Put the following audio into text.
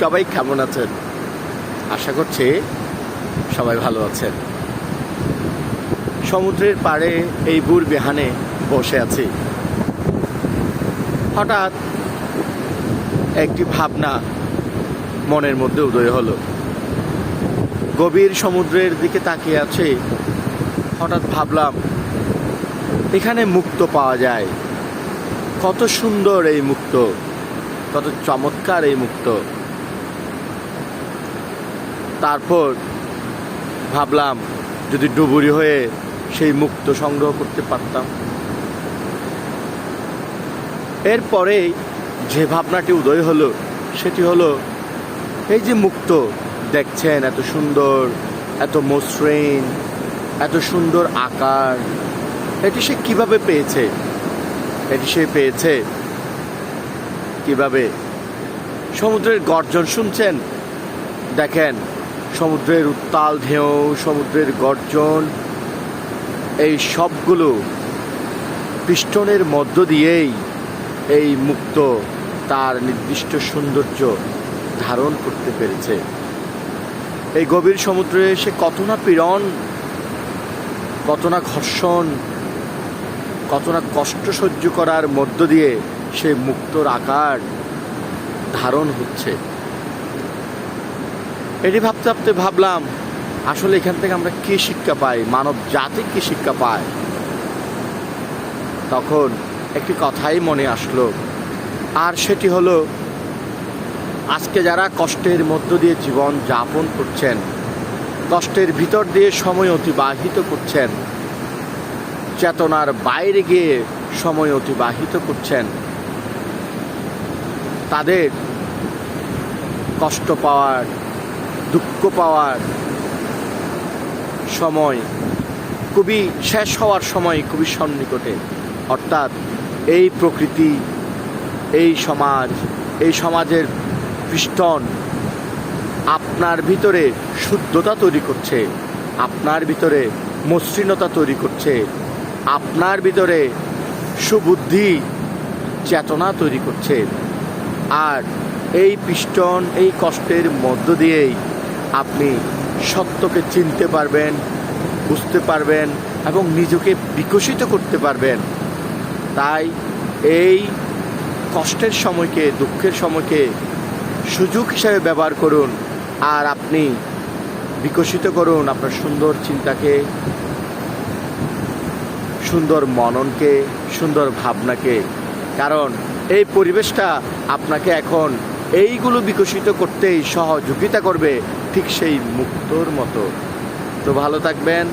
সবাই কেমন আছেন? আশা করছি সবাই ভালো আছেন। সমুদ্রের পাড়ে এই বুর বেহানে বসে আছি। হঠাৎ একটি ভাবনা মনের মধ্যে উদয় হলো। গভীর সমুদ্রের দিকে তাকিয়ে আছে। হঠাৎ ভাবলাম, এখানে মুক্ত পাওয়া যায়। কত সুন্দর এই মুক্ত। কত চমৎকার এই মুক্ত। তারপর ভাবলাম, যদি ডুবুরি হয়ে সেই মুক্ত সংগ্রহ করতে পারতাম। এরপরে যে ভাবনাটি উদয় হলো, সেটি হলো, এই যে মুক্ত, দেখছেন এত সুন্দর, এত মসৃণ, এত সুন্দর আকার, এটি সে কীভাবে পেয়েছে? এটি সে পেয়েছে কীভাবে সমুদ্রের গর্জন শুনছেন? দেখেন, সমুদ্রের উত্তাল ঢেউ, সমুদ্রের গর্জন, এই সবগুলো পিস্টনের মধ্য দিয়েই এই মুক্ত তার নির্দিষ্ট সৌন্দর্য ধারণ করতে পেরেছে। এই গভীর সমুদ্রে সে কত না পীড়ন, কত না ঘর্ষণ, কত না কষ্ট সহ্য করার মধ্য দিয়ে সে মুক্তর আকার ধারণ হচ্ছে। এটি ভাবতে ভাবতে ভাবলাম, আসলে এখান থেকে আমরা কি শিক্ষা পাই? মানব জাতি কি শিক্ষা পায়? তখন একটি কথাই মনে আসলো, আর সেটি হলো, আজকে যারা কষ্টের মধ্য দিয়ে জীবন যাপন করছেন, কষ্টের ভিতর দিয়ে সময় অতিবাহিত করছেন, চেতনার বাইরে গিয়ে সময় অতিবাহিত করছেন তাদের কষ্ট পাওয়ার, দুঃখ পাওয়ার সময় খুবই শেষ হওয়ার সময় খুবই সন্নিকটে। অর্থাৎ এই প্রকৃতি, এই সমাজ, এই সমাজের পিষ্টন আপনার ভিতরে শুদ্ধতা তৈরি করছে, আপনার ভিতরে মসৃণতা তৈরি করছে, আপনার ভিতরে সুবুদ্ধি, চেতনা তৈরি করছে। আর এই পিষ্টন, এই কষ্টের মধ্য দিয়েই আপনি সত্যকে চিনতে পারবেন, বুঝতে পারবেন এবং নিজেকে বিকশিত করতে পারবেন। তাই এই কষ্টের সময়কে, দুঃখের সময়কে সুযোগ হিসাবে ব্যবহার করুন আর আপনি বিকশিত করুন আপনার সুন্দর চিন্তাকে, সুন্দর মননকে, সুন্দর ভাবনাকে। কারণ এই পরিবেশটা আপনাকে এখন এইগুলো বিকশিত করতেই সহযোগিতা করবে ঠিক সেই মুক্তর মতো। তো ভালো থাকবেন।